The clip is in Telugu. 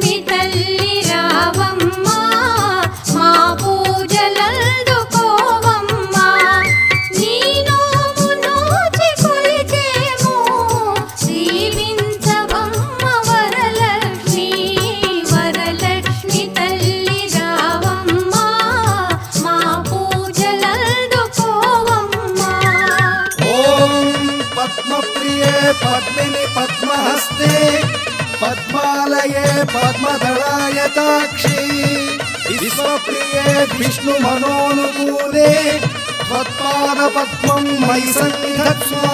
లక్ష్మి తల్లి రావమ్మ మా పూజలందుకోవమ్మ నీను నోచి కొలిచేము దీవించవమ్మ వరలక్ష్మి వరలక్ష్మి తల్లి రావమ్మ మా పద్మిని పద్మహస్తే. పద్మాలయే పద్మదళాయ తాక్షి విశ్వప్రియే విష్ణు మనోనుకూలే त्वत्पादपद्मं मयि सङ्गत्स्वा